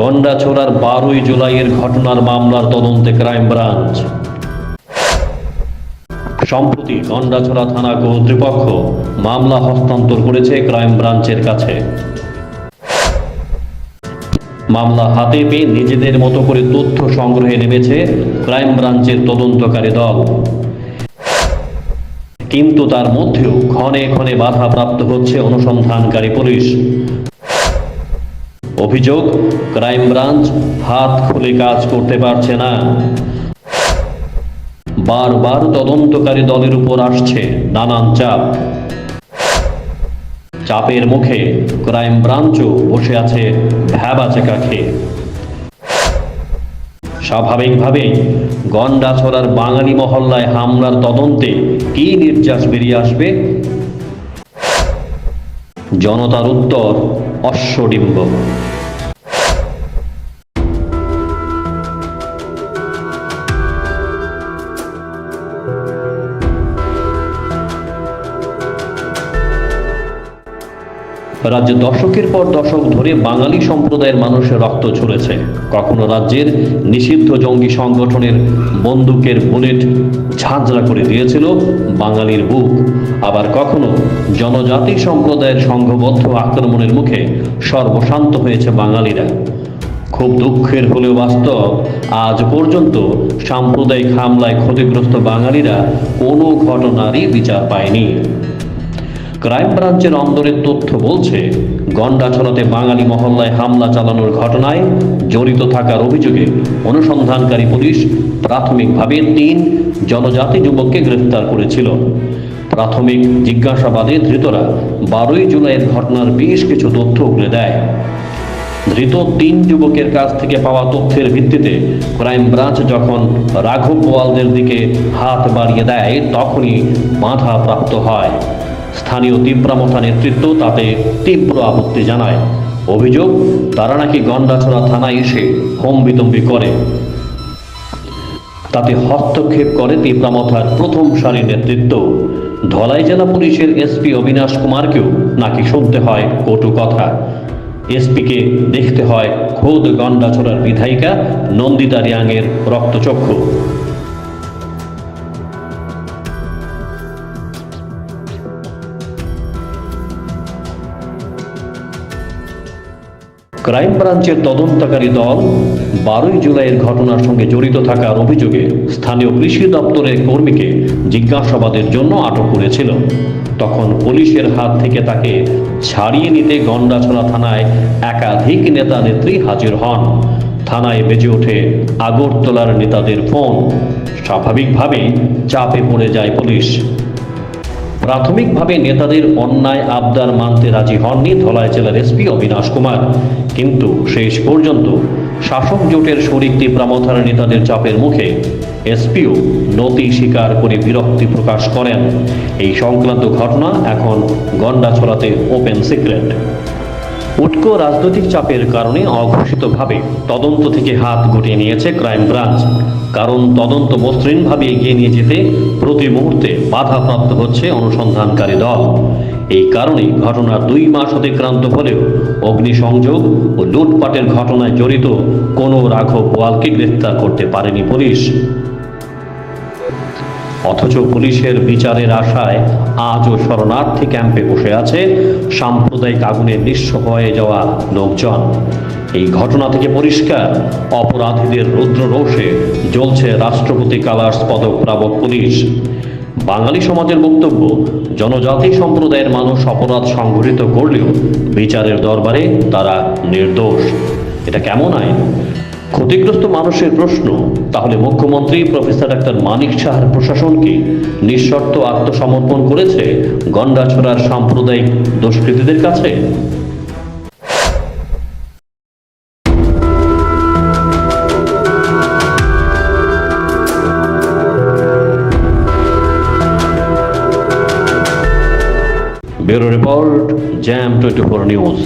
গন্ডাছড়ার বারোই জুলাইয়ের ঘটনার মামলার তদন্তে ক্রাইম ব্রাঞ্চ। সম্প্রতি গন্ডাছড়া থানা কর্তৃপক্ষ মামলা হস্তান্তর করেছে ক্রাইম ব্রাঞ্চের কাছে। মামলা হাতে পেয়ে নিজেদের মতো করে তথ্য সংগ্রহে নেমেছে ক্রাইম ব্রাঞ্চের তদন্তকারী দল। কিন্তু তার মধ্যেও ক্ষণে ক্ষণে বাধাপ্রাপ্ত হচ্ছে অনুসন্ধানকারী পুলিশ। অভিযোগ, ক্রাইম ব্রাঞ্চ হাত খুলে কাজ করতে পারছে না। বারবার তদন্তকারী দলের উপর আসছে নানান চাপ। চাপের মুখে ক্রাইম ব্রাঞ্চও বসে আছে ভ্যাবা চেকা খেয়ে। স্বাভাবিকভাবেই গন্ডাছড়ার বাঙালি মহল্লায় হামলার তদন্তে কি নির্যাস বেরিয়ে আসবে? জনতার উত্তর অশ্বডিম্ব। রাজ্যে দশকের পর দশক ধরে বাঙালি সম্প্রদায়ের মানুষের রক্ত ঝরেছে। কখনো রাজ্যের নিষিদ্ধ জঙ্গি সংগঠনের বন্দুকের বুলেট ঝাঁঝরা করে দিয়েছিল বাঙালির বুক। আবার কখনো জনজাতি সম্প্রদায়ের সংঘবদ্ধ আক্রমণের মুখে সর্বশান্ত হয়েছে বাঙালিরা। খুব দুঃখের হলেও বাস্তব, আজ পর্যন্ত সাম্প্রদায়িক হামলায় ক্ষতিগ্রস্ত বাঙালিরা কোনো ঘটনারই বিচার পায়নি। ক্রাইম ব্রাঞ্চের অন্দরের তথ্য বলছে গন্ডাছড়াতে বাঙালি মহল্লায় হামলা চালানোর ঘটনায় জড়িত থাকার অভিযোগে অনুসন্ধানকারী পুলিশ প্রাথমিকভাবে তিন জনজাতি যুবককে গ্রেফতার করেছিল। প্রাথমিক জিজ্ঞাসাবাদে ধৃতরা বারোই জুলাইয়ের ঘটনার বেশ কিছু তথ্য উগড়ে দেয়। ধৃত তিন যুবকের কাছ থেকে পাওয়া তথ্যের ভিত্তিতে ক্রাইম ব্রাঞ্চ যখন রাঘব বোয়ালদের দিকে হাত বাড়িয়ে দেয়, তখনই বাধা প্রাপ্ত হয়। স্থানীয় তীব্রামথা নেতৃত্ব তাতে তীব্র আপত্তি জানায়। অভিযোগ, তারা নাকি গন্ডাছড়া থানায় এসে হোম বিতম্বি করে। তাতে হস্তক্ষেপ করে তীব্রামথার প্রথম সারির নেতৃত্ব। ধলাই জেলা পুলিশের এসপি অবিনাশ কুমারকেও নাকি শুনতে হয় কটু কথা। এসপিকে দেখতে হয় খোদ গন্ডাছড়ার বিধায়িকা নন্দিতা রিয়াংয়ের রক্তচক্ষু। ক্রাইম ব্রাঞ্চের তদন্তকারী দল বারোই জুলাইয়ের ঘটনার সঙ্গে জড়িত থাকার অভিযোগে স্থানীয় কৃষি দপ্তরের কর্মীকে জিজ্ঞাসাবাদের জন্য আটক করেছিল। তখন পুলিশের হাত থেকে তাকে ছাড়িয়ে নিতে গন্ডাছড়া থানায় একাধিক নেতা নেত্রী হাজির হন। থানায় বেজে ওঠে আগরতলার নেতাদের ফোন। স্বাভাবিকভাবেই চাপে পড়ে যায় পুলিশ। প্রাথমিকভাবে নেতাদের অন্যায় আবদার মানতে রাজি হননি ধলাই জেলার এসপি অবিনাশ কুমার। কিন্তু শেষ পর্যন্ত শাসক জোটের শরিক তীব্রামথার নেতাদের চাপের মুখে এসপিও নতি স্বীকার করে বিরক্তি প্রকাশ করেন। এই সংক্রান্ত ঘটনা এখন গন্ডাছড়াতে ওপেন সিক্রেট উটকো রাজনৈতিক চাপের কারণে অঘোষিতভাবে তদন্ত থেকে হাত গুটিয়ে নিয়েছে ক্রাইম ব্রাঞ্চ। কারণ তদন্ত মসৃণভাবে এগিয়ে নিয়ে যেতে প্রতি মুহূর্তে বাধাপ্রাপ্ত হচ্ছে অনুসন্ধানকারী দল। এই কারণে ঘটনার দুই মাস অতিক্রান্ত হলেও অগ্নিসংযোগ ও লুটপাটের ঘটনায় জড়িত কোনো রাঘব বোয়ালকে গ্রেফতার করতে পারেনি পুলিশ। অথচ পুলিশের বিচারের আশায় আজও শরণার্থী ক্যাম্পে বসে আছে সাম্প্রদায়িক আগুনে নিঃস্ব হয়ে যাওয়া লোকজন। এই ঘটনা থেকে পরিষ্কার, অপরাধীদের রুদ্র রোষে জ্বলছে রাষ্ট্রপতি কালার্স পদক প্রাপক পুলিশ। বাঙালি সমাজের বক্তব্য, জনজাতি সম্প্রদায়ের মানুষ অপরাধ সংঘটিত করলেও বিচারের দরবারে তারা নির্দোষ। এটা কেমন আইন? ক্ষতিগ্রস্ত মানুষের প্রশ্ন, তাহলে মুখ্যমন্ত্রী প্রফেসর ডাক্তার মানিক সাহার প্রশাসনকে নিঃশর্ত আত্মসমর্পণ করেছে গন্ডাছড়ার সাম্প্রদায়িক দুষ্কৃতীদের কাছে? Bureau report, jam twenty four news.